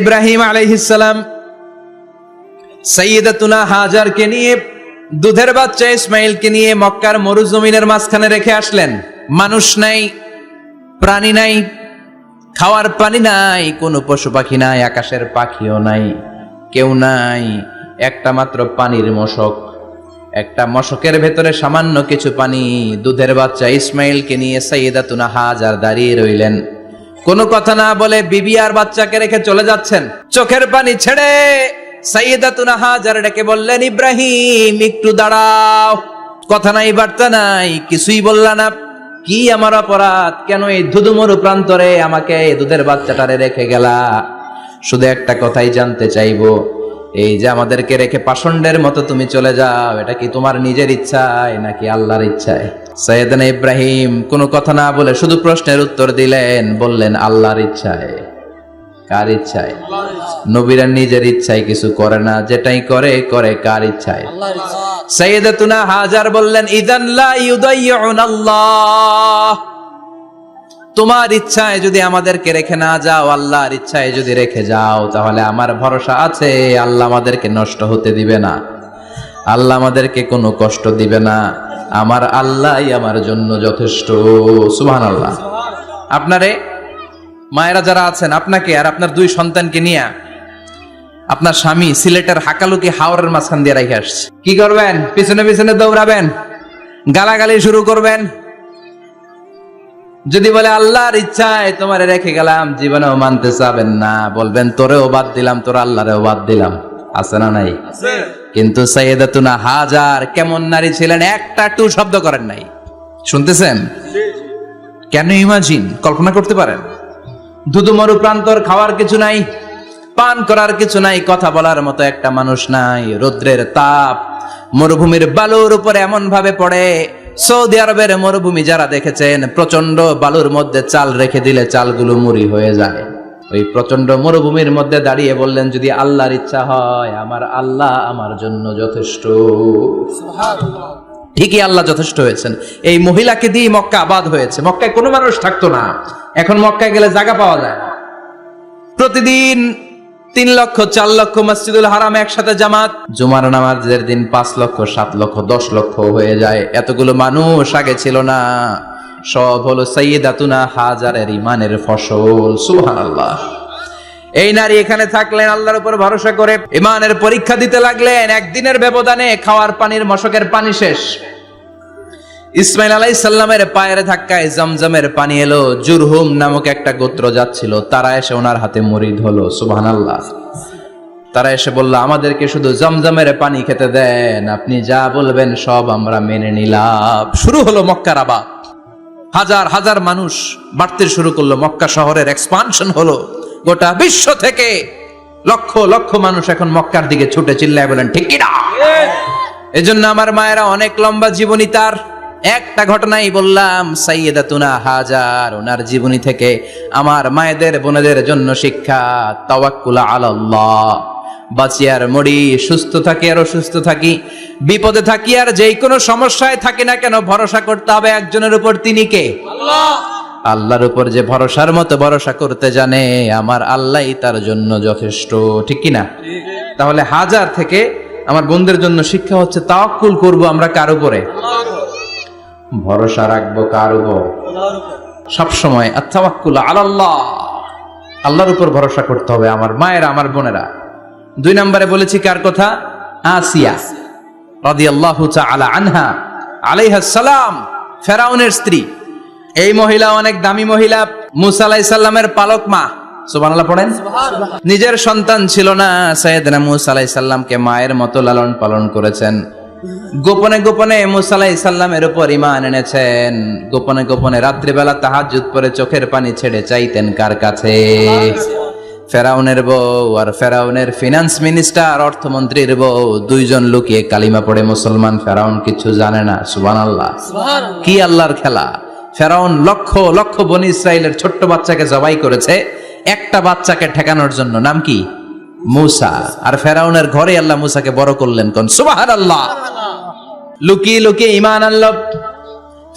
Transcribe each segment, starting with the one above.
ইব্রাহিম আলাইহিসসালাম সৈয়দাতুনা হাজারকে নিয়ে, দুধের বাচ্চা ইসমাইলকে নিয়ে মক্কার মরুজমিনের মাঝখানে রেখে আসলেন। মানুষ নাই, প্রাণী নাই, খাওয়ার পানি নাই, কোনো পশু পাখি নাই, আকাশের পাখিও নাই, কেউ নাই। একটা মাত্র পানির মশক, একটা মশকের ভেতরে সামান্য কিছু পানি। দুধের বাচ্চা ইসমাইলকে নিয়ে সাইয়েদাতুনা হাজার দাঁড়িয়ে রইলেন। কোনো কথা না বলে বিবি আর বাচ্চাকে রেখে চলে যাচ্ছেন। চোখের পানি ছেড়ে সাইয়েদাতুনা হাজার ডেকে বললেন, ইব্রাহিম, একটু দাঁড়াও। কথা নাই, বার্তা নাই, কিছুই বললা না। কি আমার অপরাধ? কেন এই ধুধুমরু প্রান্তরে আমাকে দুধের বাচ্চাটারে রেখে গেলা? শুধু একটা কথাই জানতে চাইব। এই যে আমাদেরকে রেখে পাষণ্ডের মতো তুমি চলে যাও, এটা কি তোমার নিজের ইচ্ছায় নাকি আল্লাহর ইচ্ছায়? সৈয়দনা ইব্রাহিম কোনো কথা না বলে শুধু প্রশ্নের উত্তর দিলেন বললেন আল্লাহর ইচ্ছায়। কার ইচ্ছায়? নবীরা নিজের ইচ্ছায় কিছু করে না যেটাই করে করে কার ইচ্ছায়? সাইয়েদাতুনা হাজার বললেন ইদান লা ইউদাইয়ুন আল্লাহ। তোমার ইচ্ছায় যদি আমাদেরকে রেখে না যাও আল্লাহর ইচ্ছায় যদি রেখে যাও তাহলে আমার ভরসা আছে আল্লাহ আমাদেরকে নষ্ট হতে দিবে না। আল্লাহ আমাদেরকে কোনো কষ্ট দিবে না। আমার আল্লাহ আমার জন্য যথেষ্ট। সুহান আল্লাহ আপনারে, মায়েরা যারা আছেন, আপনাকে আর আপনার দুই সন্তানকে নিয়ে আপনার স্বামী সিলেটের হাকালুকি হাওড়ের মাঝখান দিয়ে রেখে আসছে। কি করবেন? পিছনে পিছনে দৌড়াবেন? গালাগালি শুরু করবেন? যদি বলে, আল্লাহর ইচ্ছায় তোমারে রেখে গেলাম, জীবনেও মানতে চাবেন না। বলবেন, তোরেও বাদ দিলাম, তোর আল্লাহরেও বাদ দিলাম। আছে না নাই? কিন্তু সাইয়েদাতুনা হাজার কেমন নারী ছিলেন একটা টু শব্দ করেন নাই। শুনতেছেন? কেন ইমাজিন? কল্পনা করতে পারেন? দুদুমরু প্রান্তর খাওয়ার কিছু নাই, পান করার কিছু নাই, কথা বলার মতো একটা মানুষ নাই, রৌদ্রের তাপ মরুভূমির বালুর উপরে এমন ভাবে পড়ে। সৌদি আরবের মরুভূমি যারা দেখেছেন প্রচণ্ড বালুর মধ্যে চাল রেখে দিলে চালগুলো মুড়ি হয়ে যায়। ওই প্রচণ্ড মরুভূমির মধ্যে দাঁড়িয়ে বললেন যদি আল্লাহর ইচ্ছা হয় আমার আল্লাহ আমার জন্য যথেষ্ট। ঠিকই আল্লাহ যথেষ্ট হয়েছেন। এই মহিলাকে দিয়ে মক্কা আবাদ হয়েছে। মক্কায় কোনো মানুষ থাকতো না। এখন মক্কায় গেলে জায়গা পাওয়া যায় না। প্রতিদিন তিন লক্ষ চার লক্ষ মসজিদুল হারাম একসাথে জামাত। জুমার নামাজের দিন পাঁচ লক্ষ সাত লক্ষ দশ লক্ষ হয়ে যায়। এতগুলো মানুষ আগে ছিল না। সব হলো সৈয়দাতুনা হাজারের ইমানের ফসল সুহান আল্লাহ এই নারী এখানে থাকলেন আল্লাহর উপর ভরসা করে ইমানের পরীক্ষা দিতে লাগলেন, একদিনের ব্যবধানে খাওয়ার পানির মশকের পানি শেষ। ইসমাইল আলাই সাল্লামের পায়ের ধাক্কায় জমজমের পানি এলো, জুরহুম নামক একটা গোত্র যাচ্ছিল, তারা এসে ওনার হাতে মরিদ হলো সুবহান আল্লাহ তারা এসে বলল, আমাদেরকে শুধু জমজমের পানি খেতে দেন, আপনি যা বলবেন সব আমরা মেনে নিলাম। শুরু হলো মক্কার আবাদ। হাজার হাজার মানুষ বাড়তে শুরু করল। মক্কা শহরের এক্সপানশন হলো গোটা বিশ্ব থেকে। লক্ষ লক্ষ মানুষ এখন মক্কার দিকে ছুটে চিল্লায় বলেন, ঠিক এজন্য আমার মায়েরা অনেক লম্বা জীবনী তার। একটা ঘটনাই বললাম সাইয়েদা তুনা হাজার, ওনার জীবনী থেকে আমার মায়েদের বোনেদের জন্য শিক্ষা, তাওয়াক্কুলা আলাল্লাহ। বাঁচি আর মরি সুস্থ থাকি আর অসুস্থ থাকি। বিপদে থাকি আর যেই কোনো সমস্যায় থাকি না কেন ভরসা করতে হবে একজনের উপর তিনি কে? আল্লাহর উপর যে ভরসার মতো ভরসা করতে জানে আমার আল্লাহই তার জন্য যথেষ্ট ঠিক কি না তাহলে হাজার থেকে আমার বন্ধুদের জন্য শিক্ষা হচ্ছে তাওয়াক্কুল করব আমরা কার উপরে? ভরসা রাখব কার উপর? সবসময় আত্মাওয়াক্কুল আলাল্লাহ। আল্লাহর উপর ভরসা করতে হবে আমার মায়েরা আমার বোনেরা। দুই নম্বরে বলেছি কার কথা? আসিয়া। রাদিয়াল্লাহু তাআলা আনহা। আলাইহা সালাম ফেরাউনের স্ত্রী। এই মহিলা অনেক দামি মহিলা মুসা আলাইহিস সালামের পালক মা। সুবহানাল্লাহ পড়েন? নিজের সন্তান ছিল না সাইয়েদনা মুসা আলাইহিস সালামকে মায়ের মতো লালন পালন করেছেন। গোপনে গোপনে মুসা আলাইহিস সালামের উপর ঈমান এনেছেন। গোপনে গোপনে রাত্রিবেলা তাহাজ্জুদ পরে চোখের পানি ছেড়ে চাইতেন কার কাছে? ফেরাউনের বউ আর ফেরাউনের ফিনান্স মিনিস্টার অর্থমন্ত্রীর বউ দুইজন লুকিয়ে কালিমা পড়ে মুসলমান ফেরাউন কিছু জানে না সুবান আল্লাহ কি আল্লাহর খেলা? ফেরাউন লক্ষ লক্ষ বনি ইসরায়েলের ছোট্ট বাচ্চাকে জবাই করেছে একটা বাচ্চাকে ঠেকানোর জন্য। নাম কি? মুসা। আর ফেরাউনের ঘরে আল্লাহ মুসাকে বড় করলেন কোন? সুবাহান আল্লাহ লুকিয়ে লুকিয়ে ইমান আল্লাহ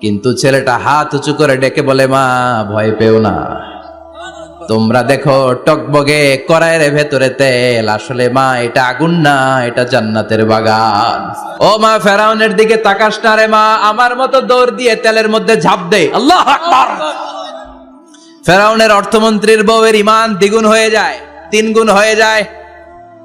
কিন্তু ছেলেটা হাত উঁচু করে ডেকে বলে, মা, ভয় পেও না। তোমরা দেখো, টকবগে কড়াইয়ের ভেতরে তেল। আসলে মা, এটা আগুন না, এটা জান্নাতের বাগান। ও মা, ফেরাউনের দিকে তাকাস না রে মা, আমার মতো দৌড় দিয়ে তেলের মধ্যে ঝাঁপ দে। আল্লাহ আকবার। ফেরাউনের অর্থমন্ত্রীর বউয়ের ইমান দ্বিগুণ হয়ে যায় তিন গুণ হয়ে যায়।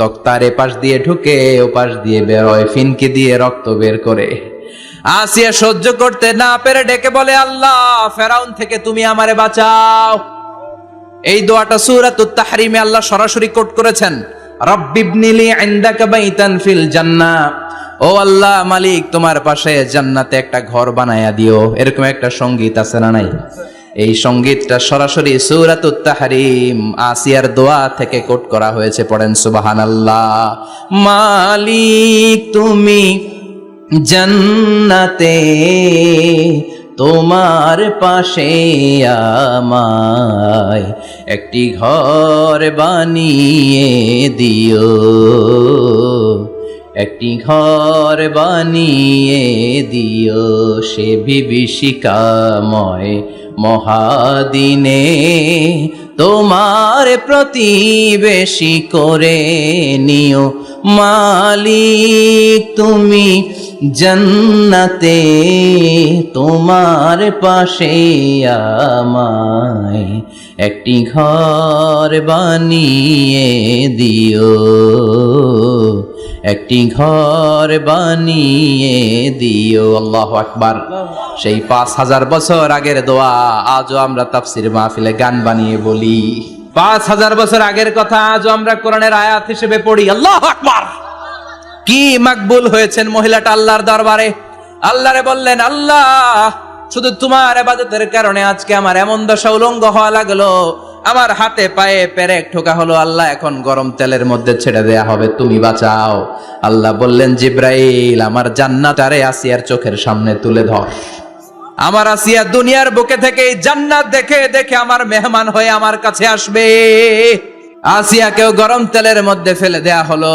তক্তার এ পাশ দিয়ে ঢুকে ও পাশ দিয়ে বেরোয় ফিনকি দিয়ে রক্ত বের করে। আসিয়া সহ্য করতে না পেরে ডেকে বলে, আল্লাহ, ফেরাউন থেকে তুমি আমারে বাঁচাও। এই দোয়াটা সূরাতুত তাহরিমে আল্লাহ সরাসরি কোট করেছেন রব্বিবনিলি ইনদাকা বাইতান ফিল জান্নাহ ও আল্লাহ, মালিক, তোমার পাশে জান্নাতে একটা ঘর বানায়া দিও। এরকম একটা সংগীত আছে না নাই? এই সঙ্গীতটা সরাসরি সূরাতুত তাহরিম, আসিয়ার দোয়া থেকে কোট করা হয়েছে, পড়েন সুবাহান আল্লাহ মালিক তুমি জান্নাতে, তোমার পাশে আমায় একটি ঘর বানিয়ে দিও। একটি ঘর বানিয়ে দিও সে বিভীষিকাময় মহাদিনে তোমার প্রতিবেশী করে নিও। মালিক, তুমি জান্নাতে তোমার পাশে আমায় একটি ঘর বানিয়ে দিও। একটি ঘর বানিয়ে দিও, আল্লাহ আকবার। সেই পাঁচ হাজার বছর আগের দোয়া আজও আমরা তাফসির মাহফিলে গান বানিয়ে বলি। পাঁচ হাজার বছর আগের কথা আজও আমরা কোরআনের আয়াত হিসেবে পড়ি, আল্লাহ আকবার। কি মাকবুল হয়েছেন মহিলাটা আল্লাহর দরবারে। আল্লাহরে বললেন, আল্লাহ, শুধু তোমার আবাদতের কারণে আজকে আমার এমন দশা উলঙ্গ হওয়া লাগল। আমার হাতে পায়ে পেরেক ঠোকা হলো, আল্লাহ এখন গরম তেলের মধ্যে ছেড়ে দেয়া হবে, তুমি বাঁচাও। আল্লাহ বললেন, জিব্রাইল, আমার জান্নাত আরে আসিয়ার চোখের সামনে তুলে ধর। আমার আসিয়া দুনিয়ার বুকে থেকে জান্নাত দেখে দেখে আমার মেহমান হয়ে আমার কাছে আসবে। আসিয়াকেও গরম তেলের মধ্যে ফেলে দেয়া হলো।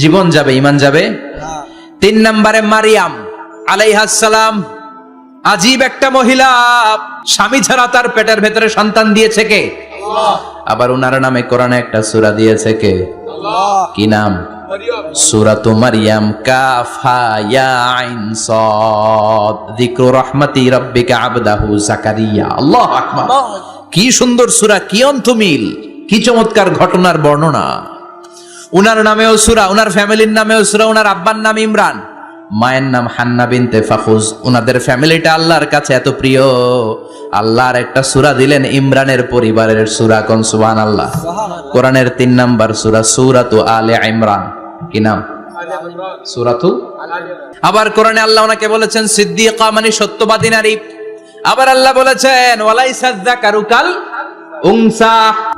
জীবন যাবে ইমান যাবে। তিন নম্বরে মারিয়াম আলাইহাসালাম আজীব একটা মহিলা। স্বামী ছাড়া তার পেটের ভেতরে সন্তান দিয়েছে কে? আবার উনার নামে কোরআনে একটা সূরা দিয়েছে কে? কি নাম? সূরাতু মারিয়াম কাফ হা ইয়া আইন সাদ। যিকরু রাহমাতি রাব্বিকা আবদাহু জাকারিয়া। আল্লাহু আকবার। কি সুন্দর সূরা কি অন্তমিল কি চমৎকার ঘটনার বর্ণনা। উনার নামেও সুরা, উনার ফ্যামিলির নামেও সুরা, উনার আব্বার নাম ইমরান। মায়ের নাম হান্না বিনতে ফাখুজ। উনাদের ফ্যামিলিটা আল্লাহর কাছে এত প্রিয়। আল্লাহর একটা সুরা দিলেন ইমরানের পরিবারের সুরা কোন? সুবান আল্লাহ কোরআনের তিন নাম্বার সুরা, সুরাতু আলে ইমরান। কি নাম? সুরাতু? আবার কোরআনে আল্লাহ ওনাকে বলেছেন, সিদ্দিকা মানে সত্যবাদী নারী। আবার আল্লাহ বলেছেন ওয়ালাইসা যাকারুকাল উংসা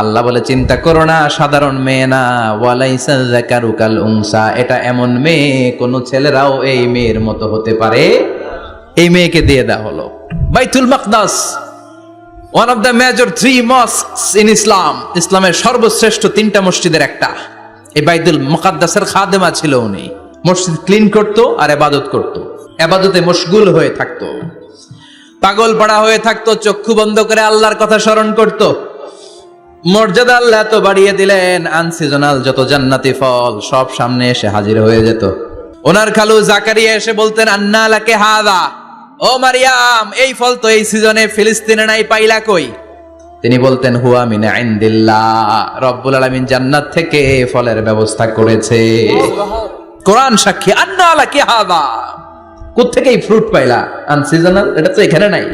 আল্লাহ বলে, চিন্তা করো না, সাধারণ মেয়ে না। ওয়ালাইসা যাকারুকাল উংসা এটা এমন মেয়ে, কোন ছেলেরাও এই মেয়ের মতো হতে পারে। এই মেয়েকে দিয়ে দেওয়া হলো। বাইতুল মাকদাস one of the major three mosques in Islam ইসলামের সর্বশ্রেষ্ঠ তিনটা মসজিদের একটা। এই বাইতুল মুকাদ্দাসের খাদেমা ছিল উনি। মসজিদ ক্লিন করতো আর এবাদত করতো। এবাদতে মশগুল হয়ে থাকতো। পাগল পাড়া হয়ে থাকতো, চক্ষু বন্ধ করে আল্লাহর কথা স্মরণ করত। মর্যাদা আল্লাহ তো বাড়িয়ে দিলেন আনসিজনাল যত জান্নাতি ফল, সব সামনে এসে হাজির হয়ে যেত। ওনার খালু জাকারিয়া এসে বলতেন, আন্না লাকে হাদা। ও মারিয়াম, এই ফল তো এই সিজনে ফিলিস্তিনে নাই, পাইলা কই? তিনি বলতেন, হুয়া মিনা ইনদিল্লাহ, রব্বুল আলামিন জান্নাত থেকে ফলের ব্যবস্থা করেছে। কোরআন সাক্ষী, আন্না লাকে হাদা। কোথেকে এই ফ্রুট পাইলা? আনসিজনাল এটা তো এখানে নাই।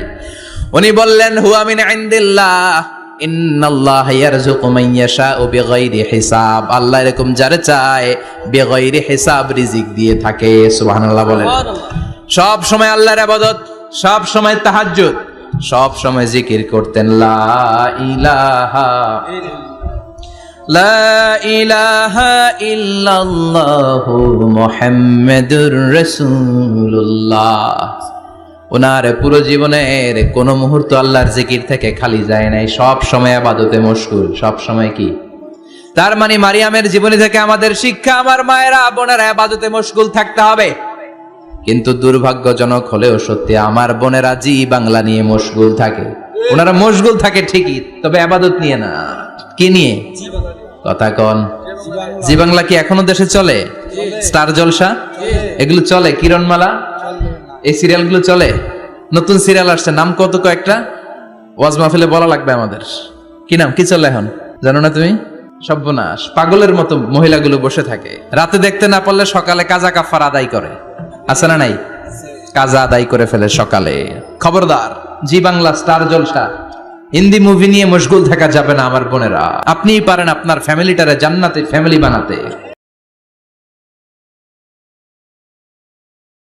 উনি বললেন, হুয়া মিন ইনদিল্লাহ। ইন্নাল্লাহ ইয়ারযুকু মান ইয়াশাউ বিগাইরি হিসাব। আল্লাহ এরকম যারে চায় বিগাইরি হিসাব রিজিক দিয়ে থাকে সুবহানাল্লাহ বলেন। সব সময় আল্লাহর ইবাদত সব সময় তাহাজ্জুদ সব সময় জিকির করতেন লা ইলাহা লা ইলাহা ইল্লাল্লাহু মুহাম্মাদুর রাসূলুল্লাহ। ওনার পুরো জীবনের কোন মুহূর্ত আল্লাহর জিকির থেকে খালি যায় নাই। সব সময় আবাদতে মশগুল। সব সময় কি? তার মানে মারিয়ামের জীবনী থেকে আমাদের শিক্ষা, আমার মায়েরা, বোনেরা আবাদতে মশগুল থাকতে হবে। কিন্তু দুর্ভাগ্যজনক হলেও সত্যি আমার বোনেরা জি বাংলা নিয়ে মশগুল থাকে। ওনারা মশগুল থাকে ঠিকই, তবে আবাদত নিয়ে না। কি নিয়ে? কথা কন। জি বাংলা কি এখনও দেশে চলে? স্টার জলসা? এগুলো চলে? কিরণমালা? এই সিরিয়ালগুলো চলে? নতুন সিরিয়াল আসছে, নাম কত কয়েকটা? ওয়াজ মাহফিলে বলা লাগবে আমাদের। কি নাম? কি চলে এখন? জানো না তুমি? সর্বনাশ। পাগলের মতো মহিলাগুলো বসে থাকে। রাতে দেখতে না পারলে সকালে কাজা কাফার আদায় করে। আছে না নাই? কাজা আদায় করে ফেলে সকালে। খবরদার, Zee Bangla Star Jalsha. Hindi movie নিয়ে মশগুল থাকা যাবে না আমার বোনেরা। আপনিই পারেন আপনার ফ্যামিলিটারে জান্নাতে ফ্যামিলি বানাতে।